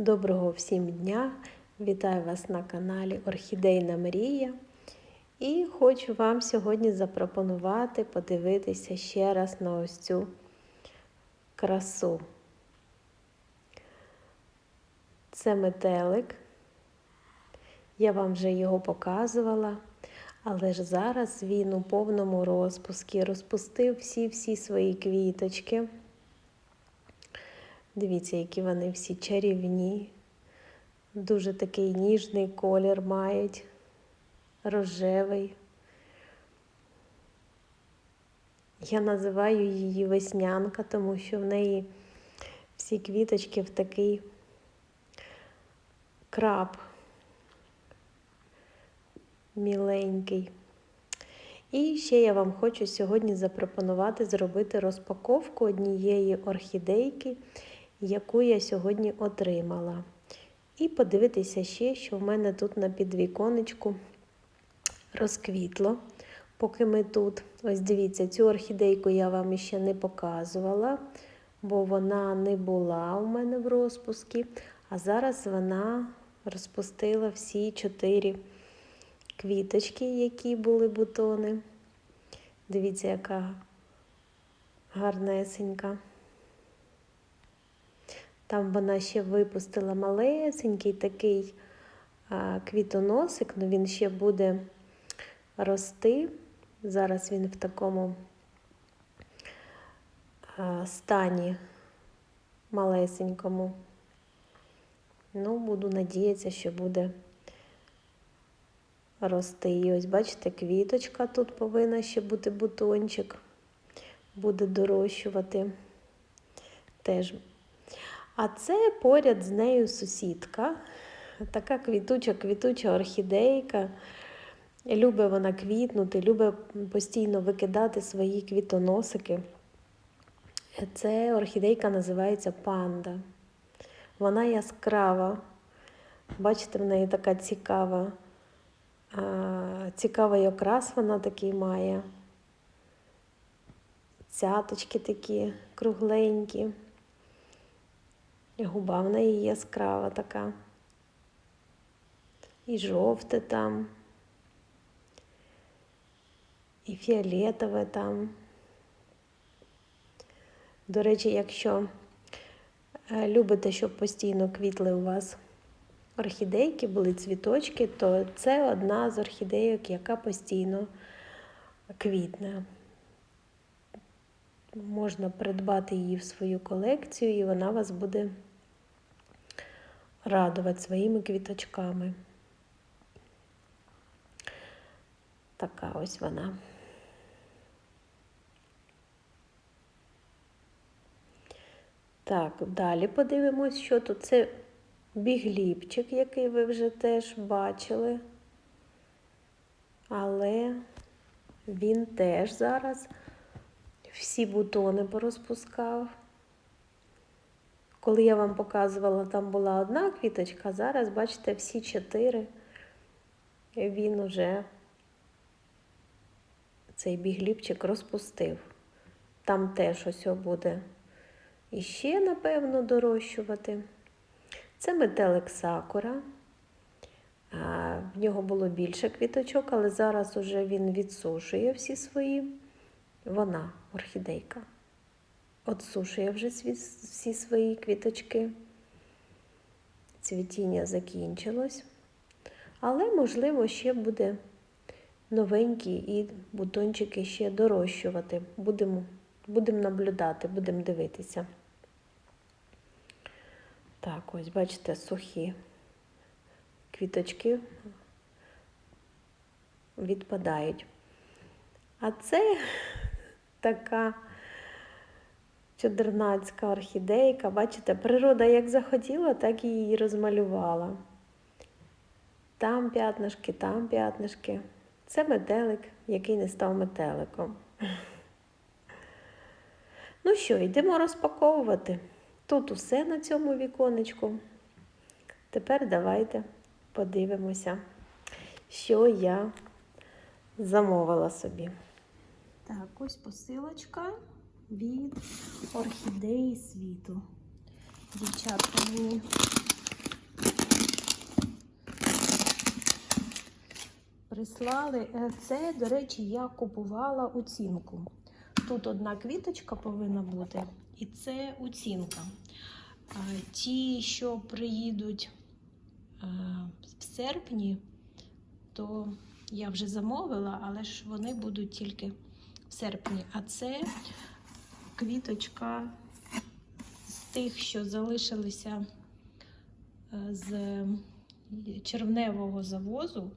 Доброго всім дня! Вітаю вас на каналі Орхідейна Мрія. І хочу вам сьогодні запропонувати подивитися ще раз на ось цю красу. Це метелик. Я вам вже його показувала, але ж зараз він у повному розпуску розпустив всі-всі свої квіточки. Дивіться, які вони всі чарівні. Дуже такий ніжний колір мають, рожевий. Я називаю її веснянка, тому що в неї всі квіточки в такий краб міленький. І ще я вам хочу сьогодні запропонувати зробити розпаковку однієї орхідейки, яку я сьогодні отримала. І подивитися ще, що в мене тут на підвіконечку розквітло. Поки ми тут, ось дивіться, цю орхідейку я вам ще не показувала, бо вона не була у мене в розпуску. А зараз вона розпустила всі чотири квіточки, які були бутони. Дивіться, яка гарнесенька. Там вона ще випустила малесенький такий квітоносик, але він ще буде рости. Зараз він в такому стані малесенькому. Ну, буду надіятися, що буде рости. І ось, бачите, квіточка тут повинна ще бути бутончик, буде дорощувати теж. А це поряд з нею сусідка, така квітуча, квітуча орхідейка. Любить вона квітнути, любить постійно викидати свої квітоносики. Це орхідейка називається панда. Вона яскрава. Бачите, в неї така цікава, цікавий окрас вона такий має. Цяточки такі кругленькі. Губа в неї яскрава така. І жовте там, і фіолетове там. До речі, якщо любите, щоб постійно квітли у вас орхідейки, були цвіточки, то це одна з орхідейок, яка постійно квітне. Можна придбати її в свою колекцію, і вона вас буде радувати своїми квіточками. Така ось вона. Так, далі подивимось, що тут. Це бігліпчик, який ви вже теж бачили. Але він теж зараз всі бутони порозпускав. Коли я вам показувала, там була одна квіточка, зараз, бачите, всі чотири. Він уже цей бігліпчик розпустив. Там теж ось буде іще, напевно, дорощувати. Це метелик сакура. В нього було більше квіточок, але зараз уже він відсушує всі свої. Вона, орхідейка, отсушує вже всі свої квіточки. Цвітіння закінчилось. Але, можливо, ще буде новенькі і бутончики ще дорощувати. Будемо будемо наблюдати, будемо дивитися. Так, ось, бачите, сухі квіточки відпадають. А це така чудернацька орхідейка. Бачите, природа як захотіла, так і її розмалювала. Там п'ятнишки, там п'ятнишки. Це метелик, який не став метеликом. Ну що, йдемо розпаковувати. Тут усе на цьому віконечку. Тепер давайте подивимося, що я замовила собі. Так, ось посилочка від орхідеї світу. Дівчатка мені. Прислали е, це, до речі, я купувала оцінку. Тут одна квіточка повинна бути, і це оцінка. Е, ті, що приїдуть е, в серпні, то я вже замовила, але ж вони будуть тільки в серпні. А це квіточка з тих, що залишилися е, з червневого завозу.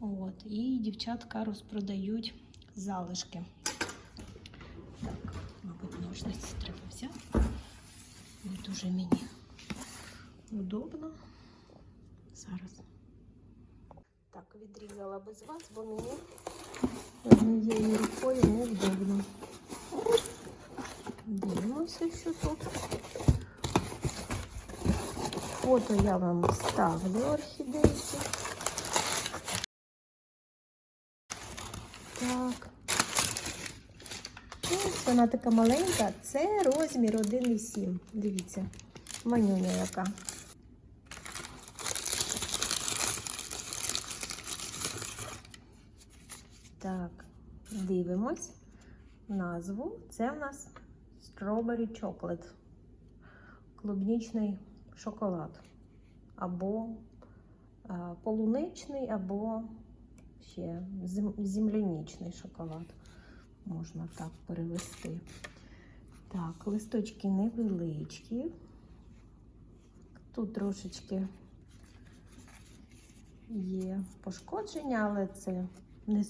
От, і дівчатка розпродають залишки. Так, мабуть, ножниці треба взяти. Не дуже мені удобно. Зараз. Так, відрізала без вас, бо мені однією рукою невдобно. Дивимося, що тут. Фото я вам ставлю орхідейки. Так. Ось вона така маленька. Це розмір 1,7. Дивіться, манюня яка. Так, дивимось назву. Це в нас Strawberry Chocolate. Клубнічний шоколад. Або е, полуничний, або ще зем- земляничний шоколад. Можна так перевести. Так, листочки невеличкі. Тут трошечки є пошкодження, але це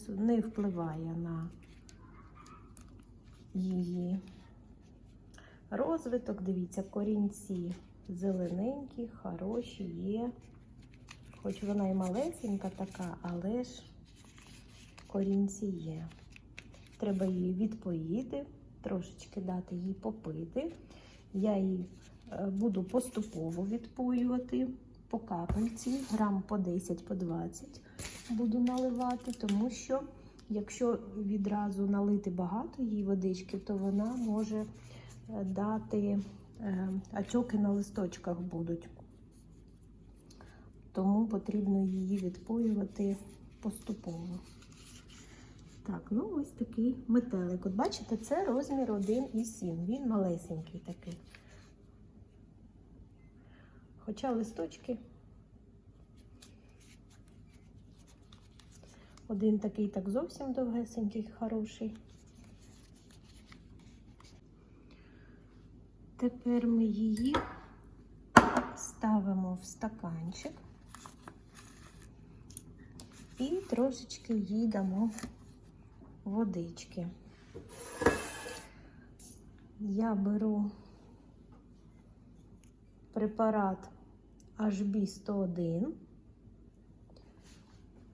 не впливає на її розвиток. Дивіться, корінці зелененькі, хороші є. Хоч вона і малесенька така, але ж корінці є. Треба її відпоїти, трошечки дати їй попити. Я її е, буду поступово відпоювати по капельці, грам по 10, по 20 буду наливати, тому що якщо відразу налити багато їй водички, то вона може дати е, отеки на листочках будуть. Тому потрібно її відпоювати поступово. Так, ну ось такий метелик. От бачите, це розмір 1,7. Він малесенький такий. Хоча листочки один такий так зовсім довгесенький, хороший. Тепер ми її ставимо в стаканчик і трошечки їй дамо водички. Я беру препарат HB101,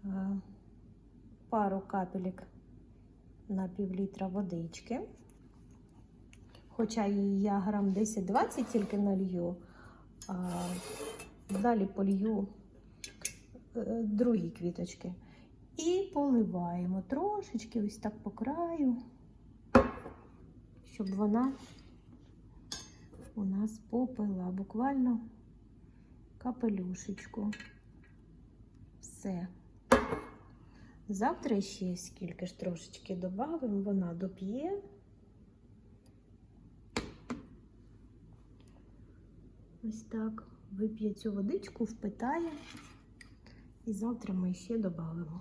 е, пару капелек на пів літра водички. Хоча її я грам 10-20 тільки налью, а далі полью е, другі квіточки. І поливаємо трошечки ось так по краю, щоб вона у нас попила буквально капелюшечку. Все. Завтра ще скільки ж трошечки додамо, вона доп'є. Ось так. Вип'є цю водичку, впитає. І завтра ми ще додамо.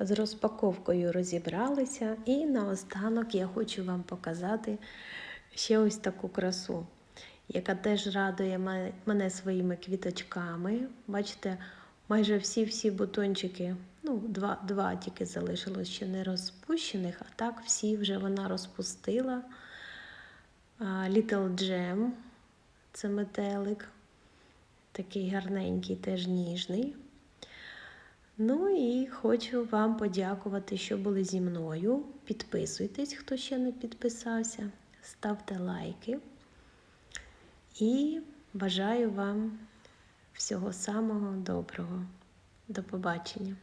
З розпаковкою розібралися, і наостанок я хочу вам показати ще ось таку красу, яка теж радує мене своїми квіточками. Бачите, майже всі-всі бутончики, ну, два, два тільки залишилось ще не розпущених, а так всі вже вона розпустила. Little Gem, це метелик, такий гарненький, теж ніжний. Ну і хочу вам подякувати, що були зі мною. Підписуйтесь, хто ще не підписався, ставте лайки. І бажаю вам всього самого доброго. До побачення!